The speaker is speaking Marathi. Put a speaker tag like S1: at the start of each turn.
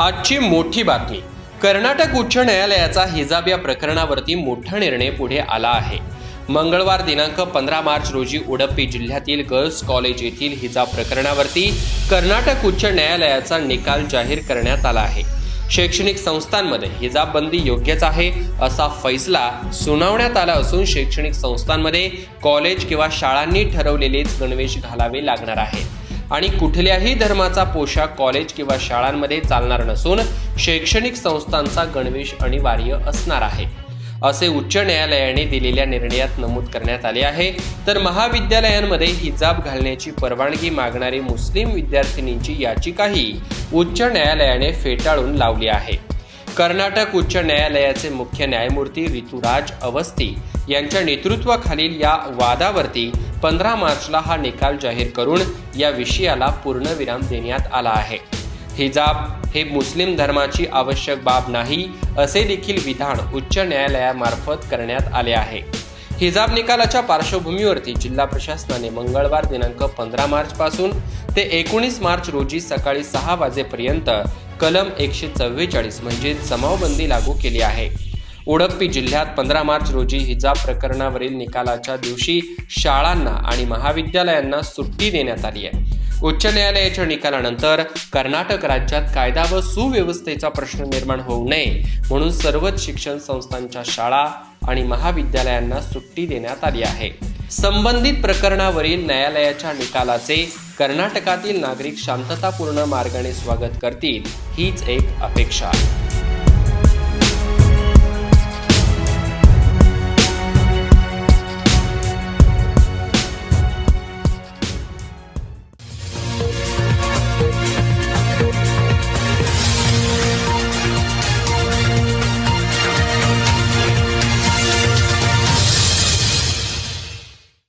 S1: आजची मोठी बातमी. कर्नाटक उच्च न्यायालयाचा हिजाब या प्रकरणावरती मोठा निर्णय पुढे आला आहे. मंगळवार दिनांक पंधरा मार्च रोजी उडप्पी जिल्ह्यातील गर्ल्स कॉलेज येथील हिजाब प्रकरणावरती कर्नाटक उच्च न्यायालयाचा निकाल जाहीर करण्यात आला आहे. शैक्षणिक संस्थांमध्ये हिजाब बंदी योग्यच आहे असा फैसला सुनावण्यात आला असून शैक्षणिक संस्थांमध्ये कॉलेज किंवा शाळांनी ठरवलेलेच गणवेश घालावे लागणार आहेत. आणि कुठल्याही धर्माचा पोशाख कॉलेज किंवा शाळांमध्ये चालणार नसून शैक्षणिक संस्थांचा गणवेश अनिवार्य असणार आहे. असे उच्च न्यायालयाने दिलेल्या निर्णयात नमूद करण्यात आले आहे. तर महाविद्यालयांमध्ये हिजाब घालण्याची परवानगी मागणारी मुस्लिम विद्यार्थिनींची याचिकाही उच्च न्यायालयाने फेटाळून लावली आहे. कर्नाटक उच्च न्यायालयाचे मुख्य न्यायमूर्ती ऋतुराज अवस्थी यांच्या नेतृत्वाखालील या वादावरती पंधरा मार्चला हा निकाल जाहीर करून या विषयाला पूर्णविराम देण्यात आला आहे. हिजाब हे मुस्लिम धर्माची आवश्यक बाब नाही असे देखील विधान उच्च न्यायालयामार्फत करण्यात आले आहे. हिजाब निकालाच्या पार्श्वभूमीवरती जिल्हा प्रशासनाने मंगळवार दिनांक पंधरा मार्च पासून ते एकोणीस मार्च रोजी सकाळी सहा वाजेपर्यंत कलम एकशे चव्वेचाळीस म्हणजे जमावबंदी लागू केली आहे. उडप्पी जिल्ह्यात पंधरा मार्च रोजी हिजाब प्रकरणावरील निकालाच्या दिवशी शाळांना आणि महाविद्यालयांना सुट्टी देण्यात आली आहे. उच्च न्यायालयाच्या निकालानंतर कर्नाटक राज्यात कायदा व सुव्यवस्थेचा प्रश्न निर्माण होऊ नये म्हणून सर्वच शिक्षण संस्थांच्या शाळा आणि महाविद्यालयांना सुट्टी देण्यात आली आहे. संबंधित प्रकरणावरील न्यायालयाच्या निकालाचे कर्नाटकातील नागरिक शांततापूर्ण मार्गाने स्वागत करतील हीच एक अपेक्षा आहे.